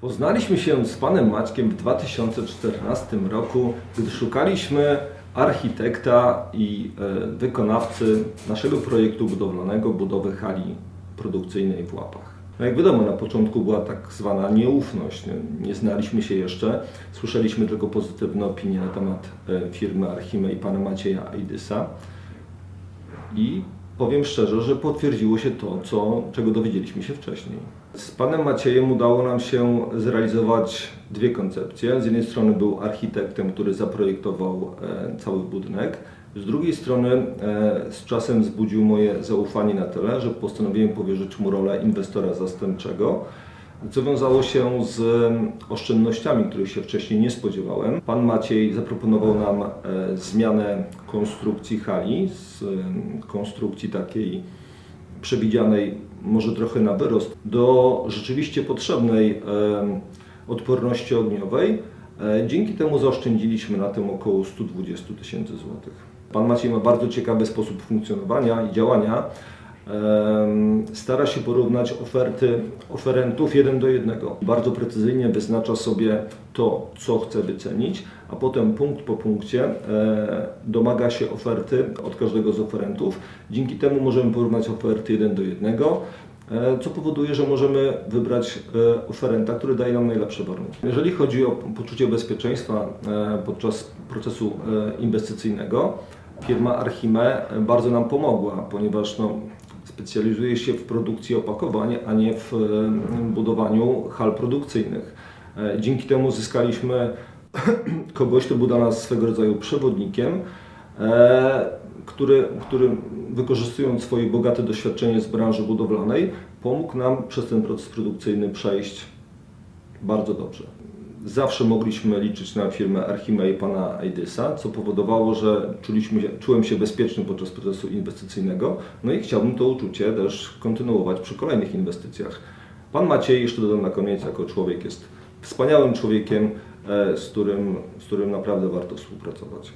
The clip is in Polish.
Poznaliśmy się z panem Maćkiem w 2014 roku, gdy szukaliśmy architekta i e, wykonawcy naszego projektu budowlanego budowy hali produkcyjnej w Łapach. No jak wiadomo, na początku była tak zwana nieufność. Nie, znaliśmy się jeszcze, słyszeliśmy tylko pozytywne opinie na temat e, firmy Archime i pana Macieja Aidysa. I powiem szczerze, że potwierdziło się to, co, czego dowiedzieliśmy się wcześniej. Z panem Maciejem udało nam się zrealizować dwie koncepcje. Z jednej strony był architektem, który zaprojektował e, cały budynek. Z drugiej strony e, z czasem wzbudził moje zaufanie na tyle, że postanowiłem powierzyć mu rolę inwestora zastępczego, co wiązało się z oszczędnościami, których się wcześniej nie spodziewałem. Pan Maciej zaproponował nam e, zmianę konstrukcji hali z konstrukcji takiej przewidzianej może trochę na wyrost do rzeczywiście potrzebnej odporności ogniowej. E, Dzięki temu zaoszczędziliśmy na tym około 120 tysięcy złotych. Pan Maciej ma bardzo ciekawy sposób funkcjonowania i działania. Stara się porównać oferty oferentów jeden do jednego. Bardzo precyzyjnie wyznacza sobie to, co chce wycenić, a potem punkt po punkcie e, domaga się oferty od każdego z oferentów. Dzięki temu możemy porównać oferty jeden do jednego e, co powoduje, że możemy wybrać e, oferenta, który daje nam najlepsze warunki. Jeżeli chodzi o poczucie bezpieczeństwa podczas procesu inwestycyjnego, firma Archime bardzo nam pomogła, ponieważ no, specjalizuje się w produkcji opakowań, a nie w budowaniu hal produkcyjnych. E, Dzięki temu zyskaliśmy kogoś, kto był dla nas swego rodzaju przewodnikiem, e, który, który wykorzystując swoje bogate doświadczenie z branży budowlanej, pomógł nam przez ten proces produkcyjny przejść bardzo dobrze. Zawsze mogliśmy liczyć na firmę Archime i pana Aidysa, co powodowało, że czuliśmy, czułem się bezpieczny podczas procesu inwestycyjnego, no i chciałbym to uczucie też kontynuować przy kolejnych inwestycjach. Pan Maciej, jeszcze dodam na koniec, jako człowiek jest wspaniałym człowiekiem, e, z którym, z którym naprawdę warto współpracować.